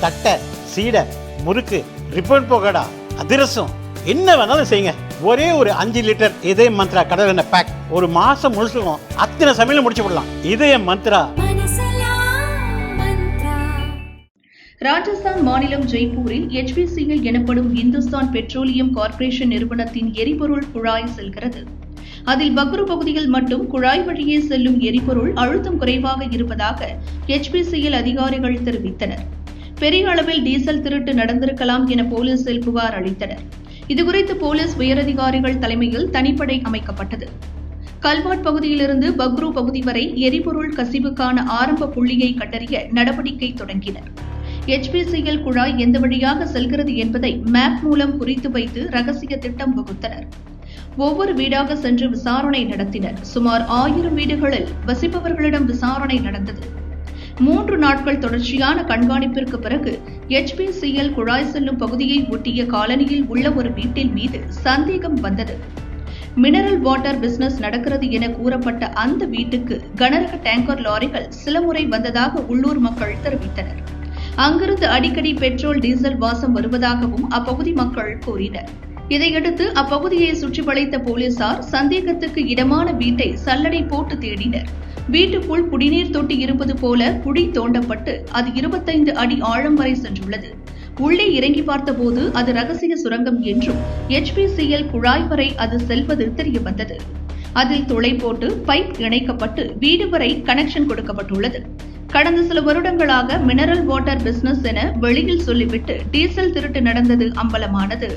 தட்டை சீடை முறுக்கு ரிப்பன் போகடா அதிரசம் என்ன வேணாலும் செய்யுங்க. ஒரே ஒரு அஞ்சு லிட்டர் இதய மந்த்ரா கடல் எண்ணெய் பேக் ஒரு மாசம் முழுசுக்கும் அத்தனை சமையலும் முடிச்சு விடலாம். இதய மந்த்ரா. ராஜஸ்தான் மாநிலம் ஜெய்ப்பூரில் HPCL எனப்படும் இந்துஸ்தான் பெட்ரோலியம் கார்ப்பரேஷன் நிறுவனத்தின் எரிபொருள் குழாய் செல்கிறது. அதில் பக்ரு பகுதியில் மட்டும் குழாய் வழியே செல்லும் எரிபொருள் அழுத்தம் குறைவாக இருப்பதாக HPCL அதிகாரிகள் தெரிவித்தனர். பெரிய அளவில் டீசல் திருட்டு நடந்திருக்கலாம் என போலீசில் புகார் அளித்தனர். இதுகுறித்து போலீஸ் உயரதிகாரிகள் தலைமையில் தனிப்படை அமைக்கப்பட்டது. கல்வாட் பகுதியிலிருந்து பக்ரு பகுதி வரை எரிபொருள் கசிவுக்கான ஆரம்ப புள்ளியை கண்டறிய நடவடிக்கை தொடங்கினர். எச்பிசிஎல் குழாய் எந்த வழியாக செல்கிறது என்பதை மேப் மூலம் குறித்து வைத்து ரகசிய திட்டம் வகுத்தனர். ஒவ்வொரு வீடாக சென்று விசாரணை நடத்தினர். சுமார் ஆயிரம் வீடுகளில் வசிப்பவர்களிடம் விசாரணை நடந்தது. மூன்று நாட்கள் தொடர்ச்சியான கண்காணிப்பிற்கு பிறகு எச்பிசிஎல் குழாய் செல்லும் பகுதியை ஒட்டிய காலனியில் உள்ள ஒரு வீட்டின் மீது சந்தேகம் வந்தது. மினரல் வாட்டர் பிசினஸ் நடக்கிறது என கூறப்பட்ட அந்த வீட்டுக்கு கனரக டேங்கர் லாரிகள் சில முறை வந்ததாக உள்ளூர் மக்கள் தெரிவித்தனர். அங்கிருந்து அடிக்கடி பெட்ரோல் டீசல் வாசம் வருவதாகவும் அப்பகுதி மக்கள் கூறினர். இதையடுத்து அப்பகுதியை சுற்றி வளைத்த போலீசார் சந்தேகத்துக்கு இடமான வீட்டை சல்லடை போட்டு தேடினர். வீட்டுக்குள் குடிநீர் தொட்டி இருப்பது போல குழி தோண்டப்பட்டு அது இருபத்தைந்து அடி ஆழம் வரை சென்றுள்ளது. உள்ளே இறங்கி பார்த்தபோது அது ரகசிய சுரங்கம் என்றும் எச்பிசிஎல் குழாய் வரை அது செல்வது தெரிய வந்தது அதில் துளை போட்டு பைப் இணைக்கப்பட்டு வீடு வரை கனெக்ஷன் கொடுக்கப்பட்டுள்ளது. கடந்த சில வருடங்களாக மினரல் வாட்டர் பிசினஸ் என வெளியில் சொல்லிவிட்டு டீசல் திருட்டு நடந்தது அம்பலமானது.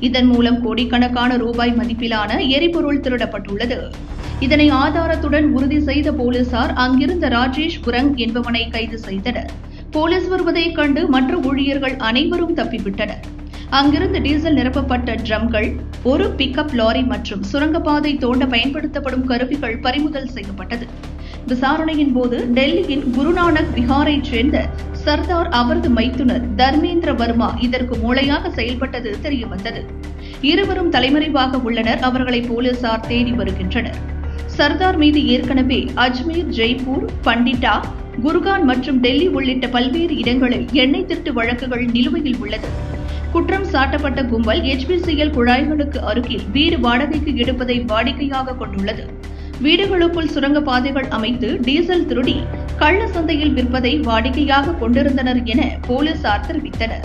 இதன் மூலம் கோடிக்கணக்கான ரூபாய் மதிப்பிலான எரிபொருள் திருடப்பட்டுள்ளது. இதனை ஆதாரத்துடன் உறுதி செய்த போலீசார் அங்கிருந்த ராஜேஷ் புரங் என்பவனை கைது செய்தனர். போலீஸ் வருவதைக் கண்டு மற்ற ஊழியர்கள் அனைவரும் தப்பிவிட்டனர். அங்கிருந்து டீசல் நிரப்பப்பட்ட ட்ரம்கள் ஒரு பிக்கப் லாரி மற்றும் சுரங்கப்பாதை தோண்ட பயன்படுத்தப்படும் கருவிகள் பறிமுதல் செய்யப்பட்டது. விசாரணையின் போது டெல்லியின் குருநானக் விஹாரைச் சேர்ந்த சர்தார் அவரது மைத்துனர் தர்மேந்திர வர்மா இதற்கு மூளையாக செயல்பட்டது தெரியவந்தது. இருவரும் தலைமறைவாக உள்ளனர். அவர்களை போலீசார் தேடி வருகின்றனர். சர்தார் மீது ஏற்கனவே அஜ்மீர் ஜெய்ப்பூர் பண்டிட்டா குர்கான் மற்றும் டெல்லி உள்ளிட்ட பல்வேறு இடங்களில் எண்ணெய் திருட்டு வழக்குகள் நிலுவையில் உள்ளது. குற்றம் சாட்டப்பட்ட கும்பல் எச்பிசிஎல் குழாய்களுக்கு அருகில் வீடு வாடகைக்கு எடுப்பதை வாடிக்கையாக கொண்டுள்ளது. வீடுகளுக்குள் சுரங்க பாதைகள் அமைத்து டீசல் திருடி கள்ள சந்தையில் விற்பதை வாடிக்கையாக கொண்டிருந்தனர் என போலீசார் தெரிவித்தனர்.